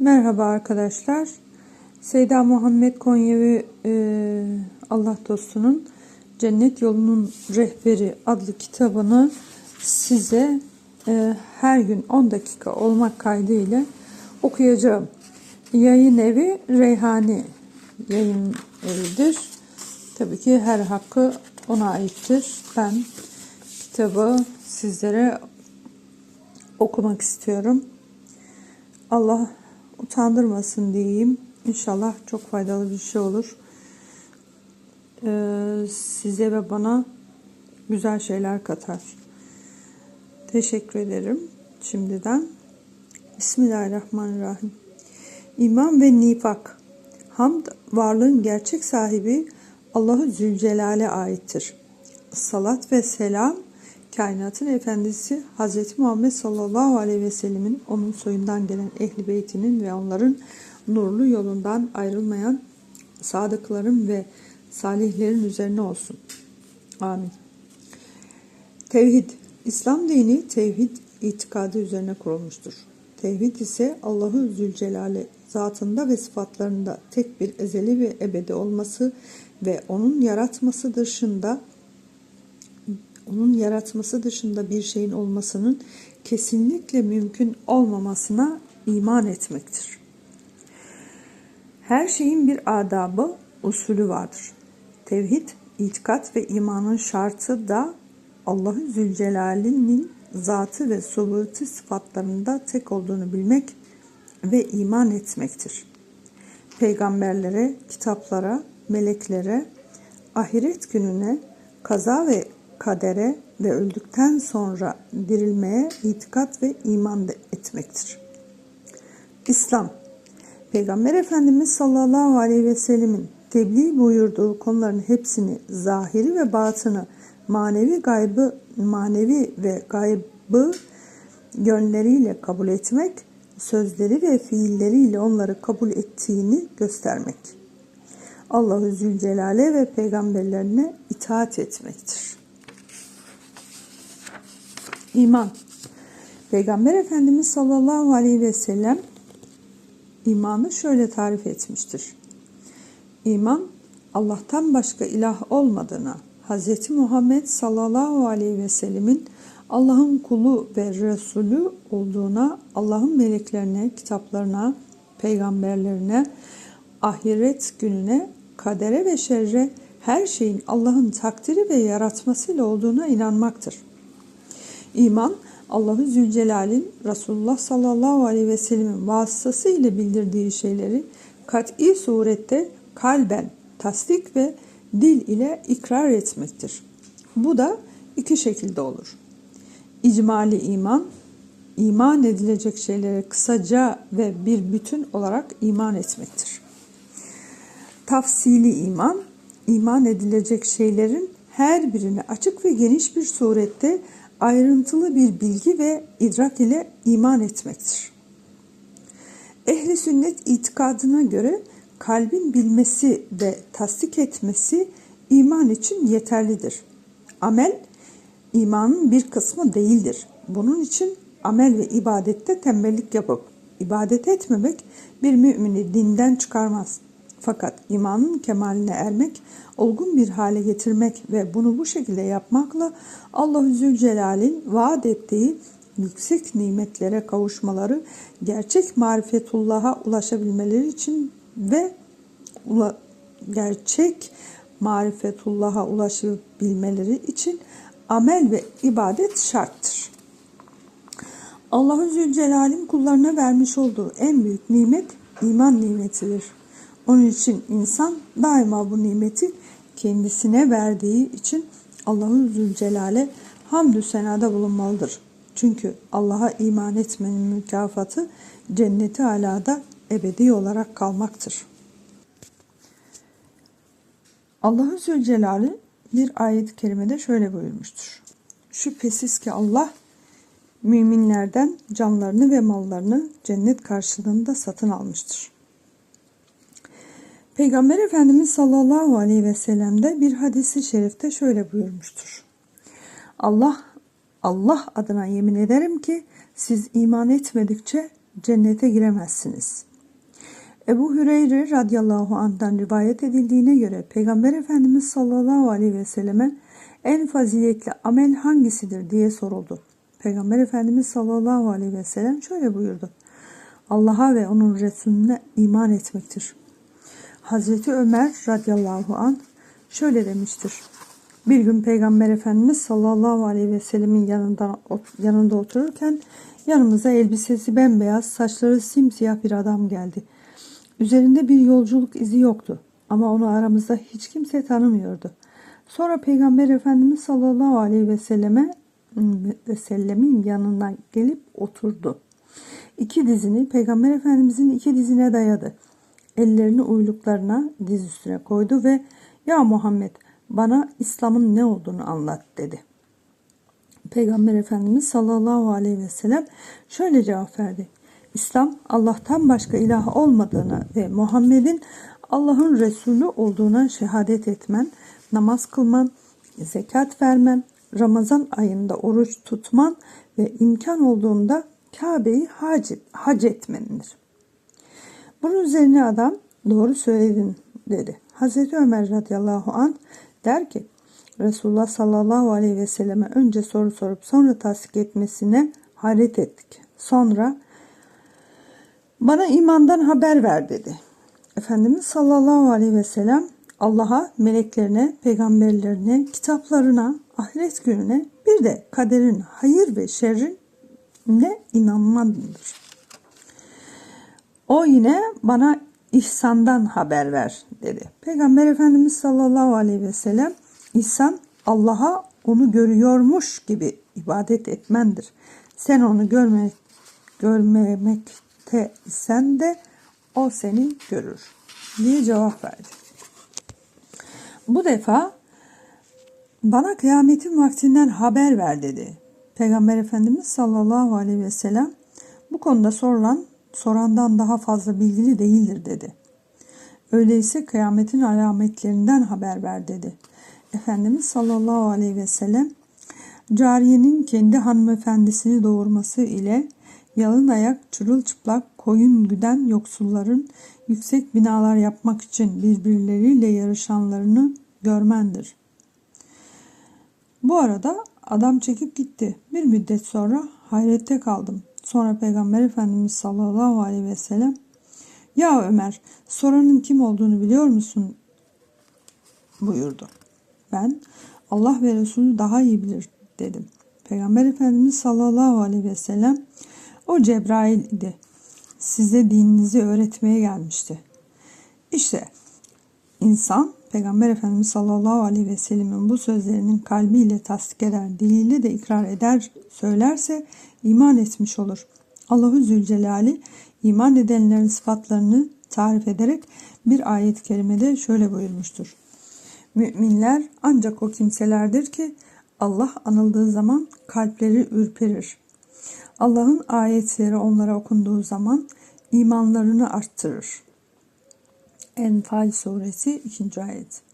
Merhaba arkadaşlar. Seyda Muhammed Konyevi e, Allah dostunun Cennet Yolunun Rehberi adlı kitabını size e, her gün 10 dakika olmak kaydıyla okuyacağım. Yayın evi Reyhani yayın evidir. Tabii ki her hakkı ona aittir. Ben kitabı sizlere okumak istiyorum. Allah utandırmasın diyeyim. İnşallah çok faydalı bir şey olur. Ee, size ve bana güzel şeyler katar. Teşekkür ederim şimdiden. Bismillahirrahmanirrahim. İman ve nifak. Hamd varlığın gerçek sahibi Allahu Zülcelal'e aittir. Salat ve selam kainatın efendisi Hz. Muhammed sallallahu aleyhi ve sellemin onun soyundan gelen ehli beytinin ve onların nurlu yolundan ayrılmayan sadıkların ve salihlerin üzerine olsun. Amin. Tevhid. İslam dini tevhid itikadı üzerine kurulmuştur. Tevhid ise Allahu Zülcelal'e zatında ve sıfatlarında tek bir ezeli ve ebedi olması ve onun yaratması dışında onun yaratması dışında bir şeyin olmasının kesinlikle mümkün olmamasına iman etmektir. Her şeyin bir adabı, usulü vardır. Tevhid, itikat ve imanın şartı da Allahü Zülcelal'in zatı ve subuti sıfatlarında tek olduğunu bilmek ve iman etmektir. Peygamberlere, kitaplara, meleklere, ahiret gününe, kaza ve kadere ve öldükten sonra dirilmeye itikat ve iman etmektir. İslam Peygamber Efendimiz sallallahu aleyhi ve sellemin tebliğ buyurduğu konuların hepsini zahiri ve batını manevi gaybı manevi ve gaybı yönleriyle kabul etmek, sözleri ve fiilleriyle onları kabul ettiğini göstermek. Allahü Zülcelal'e ve peygamberlerine itaat etmektir. İman Peygamber Efendimiz sallallahu aleyhi ve sellem imanı şöyle tarif etmiştir. İman Allah'tan başka ilah olmadığına, Hz. Muhammed sallallahu aleyhi ve sellemin Allah'ın kulu ve Resulü olduğuna, Allah'ın meleklerine, kitaplarına, peygamberlerine, ahiret gününe, kadere ve şerre her şeyin Allah'ın takdiri ve yaratmasıyla olduğuna inanmaktır. İman, Allahü Zülcelal'in Resulullah sallallahu aleyhi ve sellemin vasıtası ile bildirdiği şeyleri kat'i surette kalben, tasdik ve dil ile ikrar etmektir. Bu da iki şekilde olur. İcmali iman, iman edilecek şeylere kısaca ve bir bütün olarak iman etmektir. Tafsili iman, iman edilecek şeylerin her birine açık ve geniş bir surette ayrıntılı bir bilgi ve idrak ile iman etmektir. Ehli sünnet itikadına göre kalbin bilmesi ve tasdik etmesi iman için yeterlidir. Amel imanın bir kısmı değildir. Bunun için amel ve ibadette tembellik yapıp ibadet etmemek bir mümini dinden çıkarmaz. Fakat imanın kemaline ermek, olgun bir hale getirmek ve bunu bu şekilde yapmakla Allah-u Zülcelal'in vaat ettiği yüksek nimetlere kavuşmaları, gerçek marifetullah'a ulaşabilmeleri için ve ula, gerçek marifetullah'a ulaşabilmeleri için amel ve ibadet şarttır. Allahü Zülcelal'in kullarına vermiş olduğu en büyük nimet iman nimetidir. Onun için insan daima bu nimeti kendisine verdiği için Allah'ın Zülcelal'e hamdü senada bulunmalıdır. Çünkü Allah'a iman etmenin mükafatı cenneti alada ebedi olarak kalmaktır. Allahü Zülcelal'i bir ayet-i kerimede şöyle buyurmuştur. Şüphesiz ki Allah müminlerden canlarını ve mallarını cennet karşılığında satın almıştır. Peygamber Efendimiz sallallahu aleyhi ve sellem'de bir hadisi şerifte şöyle buyurmuştur. Allah Allah adına yemin ederim ki siz iman etmedikçe cennete giremezsiniz. Ebu Hüreyre radıyallahu anh'tan rivayet edildiğine göre Peygamber Efendimiz sallallahu aleyhi ve selleme en faziletli amel hangisidir diye soruldu. Peygamber Efendimiz sallallahu aleyhi ve sellem şöyle buyurdu. Allah'a ve onun Resulüne iman etmektir. Hazreti Ömer radıyallahu anh şöyle demiştir. Bir gün Peygamber Efendimiz sallallahu aleyhi ve sellemin yanında, yanında otururken yanımıza elbisesi bembeyaz, saçları simsiyah bir adam geldi. Üzerinde bir yolculuk izi yoktu ama onu aramızda hiç kimse tanımıyordu. Sonra Peygamber Efendimiz sallallahu aleyhi ve selleme ve sellemin yanına gelip oturdu. İki dizini Peygamber Efendimizin iki dizine dayadı. Ellerini uyluklarına diz üstüne koydu ve ya Muhammed bana İslam'ın ne olduğunu anlat dedi. Peygamber Efendimiz sallallahu aleyhi ve sellem şöyle cevap verdi. İslam Allah'tan başka ilah olmadığına ve Muhammed'in Allah'ın Resulü olduğuna şehadet etmen, namaz kılman, zekat vermen, Ramazan ayında oruç tutman ve imkan olduğunda Kabe'yi hac, hac etmendir. Bunun üzerine adam doğru söyledin dedi. Hazreti Ömer radıyallahu an der ki Resulullah sallallahu aleyhi ve selleme önce soru sorup sonra tasdik etmesine hayret ettik. Sonra bana imandan haber ver dedi. Efendimiz sallallahu aleyhi ve sellem Allah'a, meleklerine, peygamberlerine, kitaplarına, ahiret gününe bir de kaderin hayır ve şerrine inanmalıdır. O yine bana ihsandan haber ver dedi. Peygamber Efendimiz sallallahu aleyhi ve sellem ihsan Allah'a onu görüyormuş gibi ibadet etmendir. Sen onu görmek, görmemekte isen de o seni görür diye cevap verdi. Bu defa bana kıyametin vaktinden haber ver dedi. Peygamber Efendimiz sallallahu aleyhi ve sellem bu konuda sorulan sorandan daha fazla bilgili değildir dedi. Öyleyse kıyametin alametlerinden haber ver dedi. Efendimiz sallallahu aleyhi ve sellem cariyenin kendi hanımefendisini doğurması ile yalın ayak çırılçıplak koyun güden yoksulların yüksek binalar yapmak için birbirleriyle yarışanlarını görmendir. Bu arada adam çekip gitti. Bir müddet sonra hayrette kaldım. Sonra Peygamber Efendimiz sallallahu aleyhi ve sellem ya Ömer soranın kim olduğunu biliyor musun? buyurdu. Ben Allah ve Resulü daha iyi bilir dedim. Peygamber Efendimiz sallallahu aleyhi ve sellem o Cebrail idi. Size dininizi öğretmeye gelmişti. İşte insan Peygamber Efendimiz sallallahu aleyhi ve sellemin bu sözlerinin kalbiyle tasdik eder, diliyle de ikrar eder, söylerse iman etmiş olur. Allahu Zülcelali iman edenlerin sıfatlarını tarif ederek bir ayet-i kerimede şöyle buyurmuştur. Müminler ancak o kimselerdir ki Allah anıldığı zaman kalpleri ürperir. Allah'ın ayetleri onlara okunduğu zaman imanlarını arttırır. Enfal suresi 2. ayet.